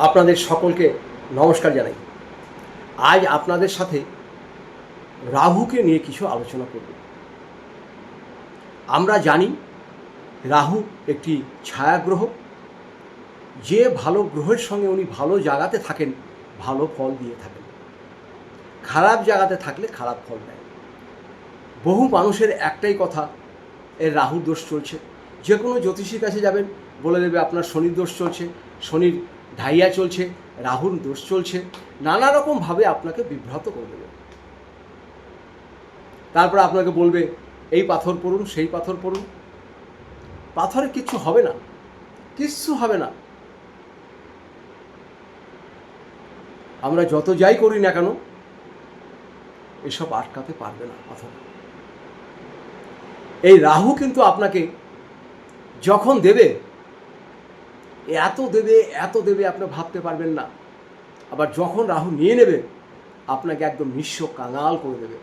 আপনাদের সকলকে নমস্কার জানাই। আজ আপনাদের সাথে রাহুকে নিয়ে কিছু আলোচনা করব। আমরা জানি রাহু একটি ছায়াগ্রহ। যে ভালো গ্রহের সঙ্গে উনি ভালো জায়গাতে থাকেন, ভালো ফল দিয়ে থাকেন। খারাপ জায়গাতে থাকলে খারাপ ফল দেয়। বহু মানুষের একটাই কথা, এর রাহুর দোষ চলছে। যে কোনো জ্যোতিষীর কাছে যাবেন, বলে দেবে আপনার শনির দোষ চলছে, শনির ঢাইয়া চলছে রাহুর দোষ চলছে, নানা রকমভাবে আপনাকে বিভ্রাত করে দেবে। তারপর আপনাকে বলবে, এই পাথর পড়ুন, সেই পাথর পড়ুন। পাথরে কিচ্ছু হবে না, কিচ্ছু হবে না। আমরা যত যাই করি না কেন, এসব আটকাতে পারবে না পাথর। এই রাহু কিন্তু আপনাকে যখন দেবে এত দেবে এত দেবে আপনি ভাবতে পারবেন না। আবার যখন রাহু নিয়ে নেবে, আপনাকে একদম নিঃস্ব কাঙাল করে দেবে।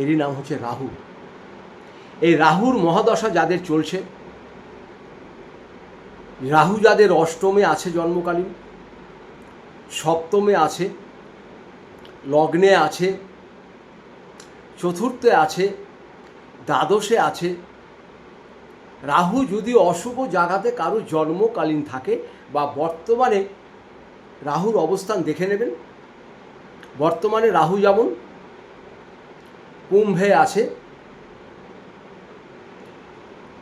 এরই নাম হচ্ছে রাহু। এই রাহুর মহাদশা যাদের চলছে, রাহু যাদের অষ্টমে আছে জন্মকালীন, সপ্তমে আছে, লগ্নে আছে, চতুর্থে আছে, দ্বাদশে আছে রাহু যদি অশুভ জায়গাতে কারও জন্মকালীন থাকে বা বর্তমানে রাহুর অবস্থান দেখে নেবেন। বর্তমানে রাহু যেমন কুম্ভে আছে।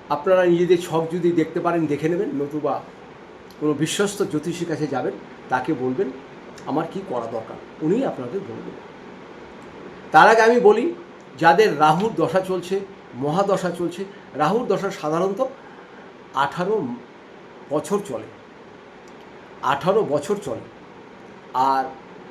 আপনারা নিজেদের ছক যদি দেখতে পারেন, দেখে নেবেন, নতুবা কোনো বিশ্বস্ত জ্যোতিষীর কাছে যাবেন, তাকে বলবেন, আমার কি করা দরকার? উনি আপনাকে বলবেন তার আগে আমি বলি, যাদের রাহুর দশা চলছে, মহাদশা চলছে রাহুর দশা সাধারণত আঠারো বছর চলে। আঠারো বছর চলে। আর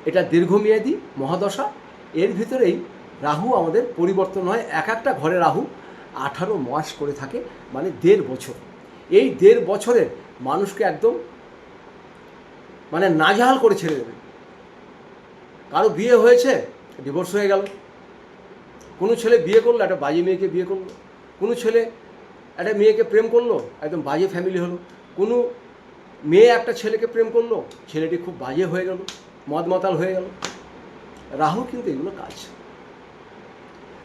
এটা দীর্ঘমেয়াদী মহাদশা। এর ভিতরেই রাহু আমাদের পরিবর্তন হয়। এক একটা ঘরে রাহু আঠারো মাস করে থাকে মানে দেড় বছর। এই দেড় বছরে মানুষকে একদম মানে নাজেহাল করে ছেড়ে দেবে। কারও বিয়ে হয়েছে, ডিভোর্স হয়ে গেল। কোনো ছেলে বিয়ে করল, একটা বাজে মেয়েকে বিয়ে করল। কোনো ছেলে একটা মেয়েকে প্রেম করল, একদম বাজে ফ্যামিলি হলো। কোনো মেয়ে একটা ছেলেকে প্রেম করল, ছেলেটি খুব বাজে হয়ে গেল মদ মাতাল হয়ে গেল। রাহু কিন্তু এগুলো কাজ।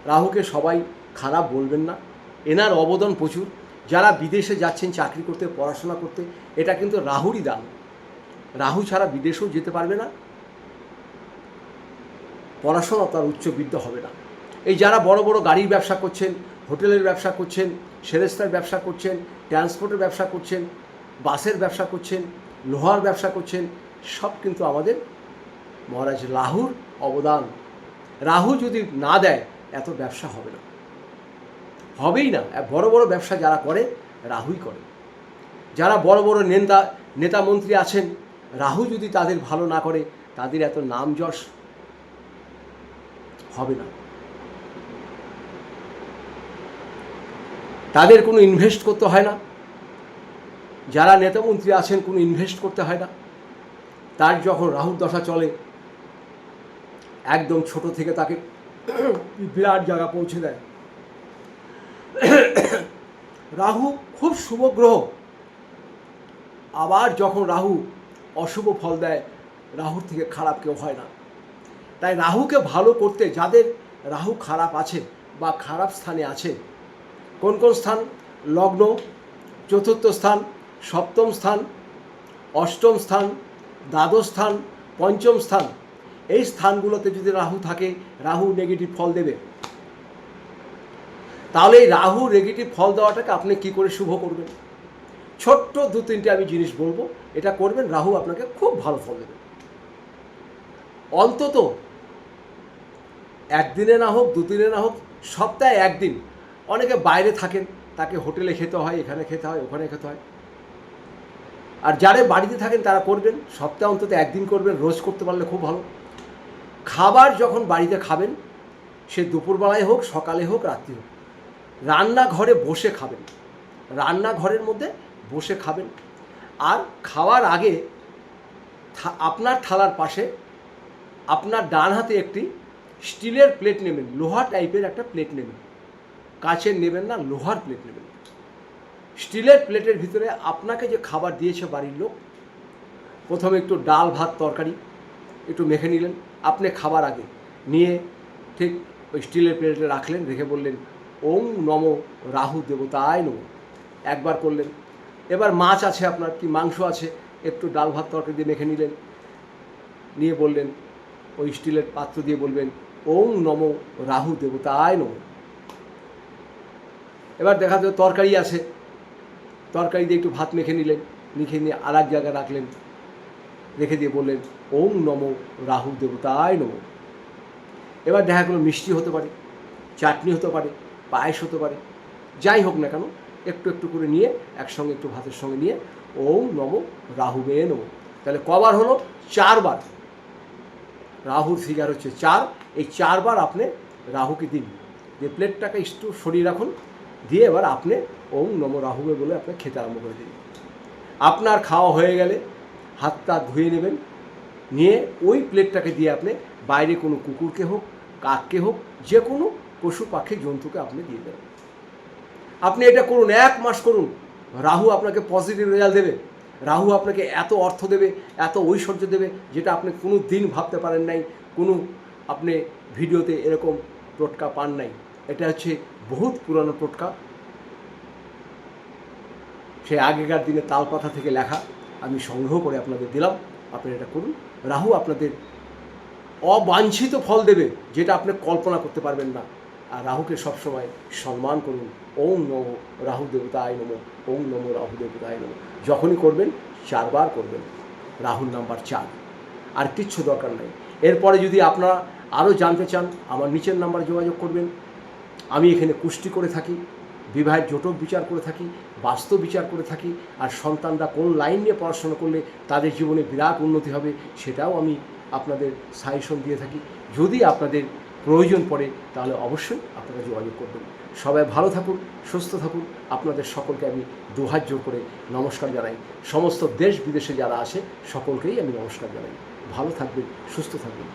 রাহুকে সবাই খারাপ বলবেন না। এনার অবদান প্রচুর। যারা বিদেশে যাচ্ছেন, চাকরি করতে, পড়াশোনা করতে, এটা কিন্তু রাহুরই দান রাহু ছাড়া বিদেশেও যেতে পারবে না। পড়াশোনা তার উচ্চ বিদ্যা হবে না। এই যারা বড় বড় গাড়ির ব্যবসা করছেন হোটেলের ব্যবসা করছেন, সেরেস্তার ব্যবসা করছেন, ট্রান্সপোর্টের ব্যবসা করছেন, বাসের ব্যবসা করছেন, লোহার ব্যবসা করছেন, সব কিন্তু আমাদের মহারাজ রাহুর অবদান। রাহু যদি না দেয়, এত ব্যবসা হবে না। হবেই না বড় বড় ব্যবসা যারা করে, রাহুই করে। যারা বড় বড় নেতা নেতা মন্ত্রী আছেন, রাহু যদি তাদের ভালো না করে, তাদের এত নাম যশ হবে না। তাদের কোনো ইনভেস্ট করতে হয় না। যারা নেতামন্ত্রী আছেন, কোনো ইনভেস্ট করতে হয় না। তার যখন রাহুর দশা চলে, একদম ছোট থেকে তাকে বিরাট জায়গা পৌঁছে দেয়। রাহু খুব শুভ গ্রহ। আবার যখন রাহু অশুভ ফল দেয়, রাহুর থেকে খারাপ কেউ হয় না। তাই রাহুকে ভালো করতে যাদের রাহু খারাপ আছে বা খারাপ স্থানে আছে কোন কোন স্থান? লগ্ন, চতুর্থ স্থান, সপ্তম স্থান, অষ্টম স্থান, দ্বাদশ স্থান, পঞ্চম স্থান। এই স্থানগুলোতে যদি রাহু থাকে, রাহু নেগেটিভ ফল দেবে। তাহলে এই রাহু নেগেটিভ ফল দেওয়াটাকে আপনি কি করে শুভ করবেন? ছোট্ট দু তিনটে আমি জিনিস বলব, এটা করবেন, রাহু আপনাকে খুব ভালো ফল দেবে। অন্তত একদিনে না হোক, দুদিনে না হোক, সপ্তাহে একদিন অনেকে বাইরে থাকেন, তাকে হোটেলে খেতে হয়, এখানে খেতে হয়, ওখানে খেতে হয়। আর যারা বাড়িতে থাকেন, তারা করবেন, সপ্তাহে অন্তত একদিন করবেন, রোজ করতে পারলে খুব ভালো। খাবার যখন বাড়িতে খাবেন, সে দুপুরবেলায় হোক, সকালে হোক, রাত্রি হোক, রান্নাঘরে বসে খাবেন। রান্নাঘরের মধ্যে বসে খাবেন। আর খাওয়ার আগে আপনার থালার পাশে আপনার ডান হাতে একটি স্টিলের প্লেট নেবেন, লোহা টাইপের একটা প্লেট নেবেন। কাচের নেবেন না, লোহার প্লেট নেবেন। স্টিলের প্লেটের ভিতরে আপনাকে যে খাবার দিয়েছে বাড়ির লোক, প্রথমে একটু ডাল, ভাত, তরকারি, একটু মেখে নিলেন। আপনি খাবার আগে নিয়ে ঠিক ওই স্টিলের প্লেটে রাখলেন, রেখে বললেন, ওং নম রাহু দেবতায় নম। একবার করলেন। এবার মাছ আছে আপনার, কি মাংস আছে, একটু ডাল, ভাত, তরকারি দিয়ে মেখে নিলেন। নিয়ে বললেন, ওই স্টিলের পাত্র দিয়ে বলবেন, ওং নম রাহু দেবতায় নম। এবার দেখা যায় তরকারি আছে। তরকারি দিয়ে একটু ভাত মেখে নিলেন, মেখে নিয়ে আর এক জায়গায় রাখলেন। রেখে দিয়ে বললেন, ওম নম রাহু দেবতায় নম। এবার দেখা গেলো মিষ্টি হতে পারে, চাটনি হতে পারে, পায়েস হতে পারে, যাই হোক না কেন, একটু একটু করে নিয়ে একসঙ্গে একটু ভাতের সঙ্গে নিয়ে ওম নম রাহুবে নম। তাহলে কবার হলো? চারবার। রাহুর ফিগার হচ্ছে চার। এই চারবার আপনি রাহুকে দিন। যে প্লেটটাকে একটু সরিয়ে রাখুন দিয়ে এবার আপনি ওম নম রাহুবে বলে আপনি খেতে আরম্ভ করে দিন আপনার খাওয়া হয়ে গেলে হাতটা ধুয়ে নেবেন, নিয়ে ওই প্লেটটাকে দিয়ে আপনি বাইরে কোনো কুকুরকে হোক, কাককে হোক, যে কোনো পশু পাখি জন্তুকে আপনি দিয়ে দেবেন। আপনি এটা করুন, এক মাস করুন। রাহু আপনাকে পজিটিভ রেজাল্ট দেবে। রাহু আপনাকে এত অর্থ দেবে, এত ঐশ্বর্য দেবে, যেটা আপনি কোনো দিন ভাবতে পারেন নাই, কোনো আপনি ভিডিওতে এরকম টোটকা পান নাই। এটা হচ্ছে বহুত পুরানো টোটকা। সে আগেকার দিনে তাল তালপাতা থেকে লেখা। আমি সংগ্রহ করে আপনাদের দিলাম। আপনারা এটা করুন। রাহু আপনাদের অবাঞ্ছিত ফল দেবে, যেটা আপনি কল্পনা করতে পারবেন না। আর রাহুকে সবসময় সম্মান করুন। ওম নম রাহু দেবতায় নম, ওম নম রাহু দেবতায় নম। যখনই করবেন, চারবার করবেন। রাহুল নাম্বার চার। আর কিচ্ছু দরকার নেই। এরপরে যদি আপনারা আরও জানতে চান, আমার নিচের নাম্বারে যোগাযোগ করবেন। আমি এখানে কুষ্টি করে থাকি, বিবাহের জটক বিচার করে থাকি, বাস্তব বিচার করে থাকি, আর সন্তানরা কোন লাইন নিয়ে পড়াশোনা করলে তাদের জীবনে বিরাট উন্নতি হবে সেটাও আমি আপনাদের সাজেশন দিয়ে থাকি। যদি আপনাদের প্রয়োজন পড়ে, তাহলে অবশ্যই আপনারা যোগাযোগ করবেন। সবাই ভালো থাকুন, সুস্থ থাকুন। আপনাদের সকলকে আমি দুহাত জোর করে নমস্কার জানাই। সমস্ত দেশ বিদেশে যারা আসে, সকলকেই আমি নমস্কার জানাই। ভালো থাকবেন, সুস্থ থাকবেন।